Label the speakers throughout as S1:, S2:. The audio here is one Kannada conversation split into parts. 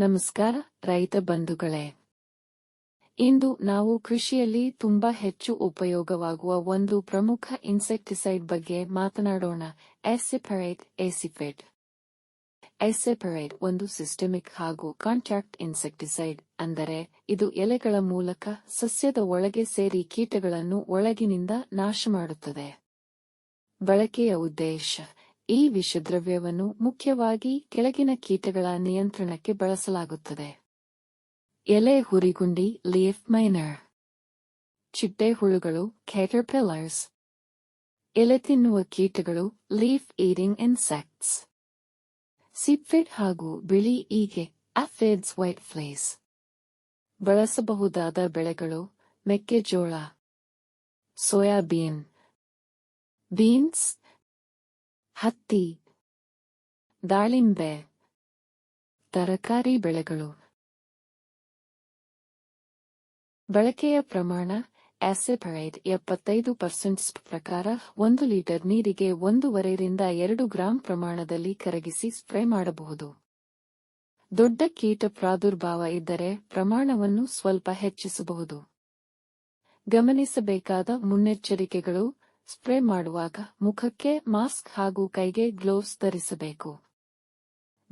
S1: ನಮಸ್ಕಾರ, ರೈತ ಬಂಧುಗಳೇ. ಇಂದು ನಾವು ಕೃಷಿಯಲ್ಲಿ ತುಂಬಾ ಹೆಚ್ಚು ಉಪಯೋಗವಾಗುವ ಒಂದು ಪ್ರಮುಖ ಇನ್ಸೆಕ್ಟಿಸೈಡ್ ಬಗ್ಗೆ ಮಾತನಾಡೋಣ ಎಸಿಪರೇಟ್ ಎಸಿಫೆಟ್ ಎಸೆಪರೈಟ್ ಒಂದು ಸಿಸ್ಟಮಿಕ್ ಹಾಗೂ ಕಾಂಟ್ಯಾಕ್ಟ್ ಇನ್ಸೆಕ್ಟಿಸೈಡ್ ಅಂದರೆ ಇದು ಎಲೆಗಳ ಮೂಲಕ ಸಸ್ಯದ ಒಳಗೆ ಸೇರಿ ಕೀಟಗಳನ್ನು ಒಳಗಿನಿಂದ ನಾಶ ಮಾಡುತ್ತದೆ. ಬಳಕೆಯ ಉದ್ದೇಶ ಈ ವಿಷದ್ರವ್ಯವನ್ನು ಮುಖ್ಯವಾಗಿ ಕೆಳಗಿನ ಕೀಟಗಳ ನಿಯಂತ್ರಣಕ್ಕೆ ಬಳಸಲಾಗುತ್ತದೆ. ಎಲೆ ಹುರಿಗುಂಡಿ, ಲೀಫ್ ಮೈನರ್. ಚಿಟ್ಟೆ ಹುಳುಗಳು ಕ್ಯಾಟರ್ಪಿಲ್ಲರ್ಸ್ ಎಲೆ ತಿನ್ನುವ ಕೀಟಗಳು, ಲೀಫ್ ಈಟಿಂಗ್ ಇನ್ಸೆಕ್ಟ್ಸ್. ಸಿಪ್ಫಿಡ್ ಹಾಗೂ ಬಿಳಿ ಈಗೆ ಅಫೆಡ್ಸ್ ವೈಟ್ ಫ್ಲೇಸ್. ಬಳಸಬಹುದಾದ ಬೆಳೆಗಳು, ಮೆಕ್ಕೆಜೋಳ. ಸೋಯಾಬೀನ್. ಬೀನ್ಸ್. ಹತ್ತಿ, ದಾಳಿಂಬೆ, ತರಕಾರಿ ಬೆಳೆಗಳು. ಬಳಕೆಯ ಪ್ರಮಾಣ ಆಸಿಪರೈಡ್ ಎಪ್ಪತ್ತೈದು ಪರ್ಸೆಂಟ್ ಪ್ರಕಾರ ಒಂದು ಲೀಟರ್ ನೀರಿಗೆ ಒಂದೂವರೆಯಿಂದ ಎರಡು ಗ್ರಾಂ ಪ್ರಮಾಣದಲ್ಲಿ ಕರಗಿಸಿ ಸ್ಪ್ರೇ ಮಾಡಬಹುದು. ದೊಡ್ಡ ಕೀಟ ಪ್ರಾದುರ್ಭಾವ ಇದ್ದರೆ ಪ್ರಮಾಣವನ್ನು ಸ್ವಲ್ಪ ಹೆಚ್ಚಿಸಬಹುದು. ಗಮನಿಸಬೇಕಾದ ಮುನ್ನೆಚ್ಚರಿಕೆಗಳು ಸ್ಪ್ರೇ ಮಾಡುವಾಗ ಮುಖಕ್ಕೆ ಮಾಸ್ಕ್ ಹಾಗೂ ಕೈಗೆ ಗ್ಲೋವ್ಸ್ ಧರಿಸಬೇಕು.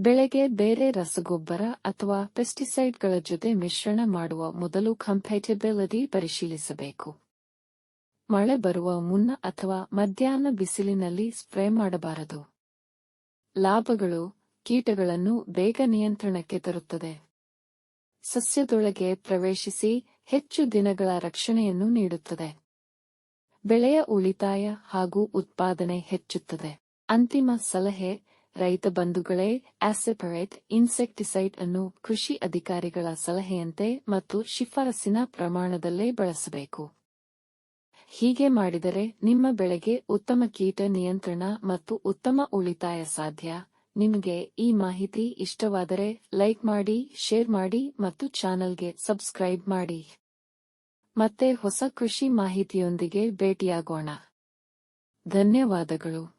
S1: ಬೆಳೆಗೆ ಬೇರೆ ರಸಗೊಬ್ಬರ ಅಥವಾ ಪೆಸ್ಟಿಸೈಡ್ಗಳ ಜೊತೆ ಮಿಶ್ರಣ ಮಾಡುವ ಮೊದಲು ಕಂಪ್ಯಾಟಬಿಲಿಟಿ ಪರಿಶೀಲಿಸಬೇಕು. ಮಳೆ ಬರುವ ಮುನ್ನ ಅಥವಾ ಮಧ್ಯಾಹ್ನ ಬಿಸಿಲಿನಲ್ಲಿ ಸ್ಪ್ರೇ ಮಾಡಬಾರದು. ಲಾಭಗಳು ಕೀಟಗಳನ್ನು ಬೇಗ ನಿಯಂತ್ರಣಕ್ಕೆ ತರುತ್ತದೆ. ಸಸ್ಯದೊಳಗೆ ಪ್ರವೇಶಿಸಿ ಹೆಚ್ಚು ದಿನಗಳ ರಕ್ಷಣೆಯನ್ನು ನೀಡುತ್ತದೆ. ಬೆಳೆಯ ಉಳಿತಾಯ ಹಾಗೂ ಉತ್ಪಾದನೆ ಹೆಚ್ಚುತ್ತದೆ. ಅಂತಿಮ ಸಲಹೆ, ರೈತ ಬಂಧುಗಳೇ, ಆಸೆಪರೇಟ್ ಇನ್ಸೆಕ್ಟಿಸೈಡ್ ಅನ್ನು ಕೃಷಿ ಅಧಿಕಾರಿಗಳ ಸಲಹೆಯಂತೆ ಮತ್ತು ಶಿಫಾರಸಿನ ಪ್ರಮಾಣದಲ್ಲೇ ಬಳಸಬೇಕು. ಹೀಗೆ ಮಾಡಿದರೆ ನಿಮ್ಮ ಬೆಳೆಗೆ ಉತ್ತಮ ಕೀಟ ನಿಯಂತ್ರಣ ಮತ್ತು ಉತ್ತಮ ಉಳಿತಾಯ ಸಾಧ್ಯ. ನಿಮಗೆ ಈ ಮಾಹಿತಿ ಇಷ್ಟವಾದರೆ ಲೈಕ್ ಮಾಡಿ, ಶೇರ್ ಮಾಡಿ ಮತ್ತು ಚಾನಲ್ಗೆ ಸಬ್ಸ್ಕ್ರೈಬ್ ಮಾಡಿ. ಮತ್ತೆ ಹೊಸ ಕೃಷಿ ಮಾಹಿತಿಯೊಂದಿಗೆ ಭೇಟಿಯಾಗೋಣ. ಧನ್ಯವಾದಗಳು.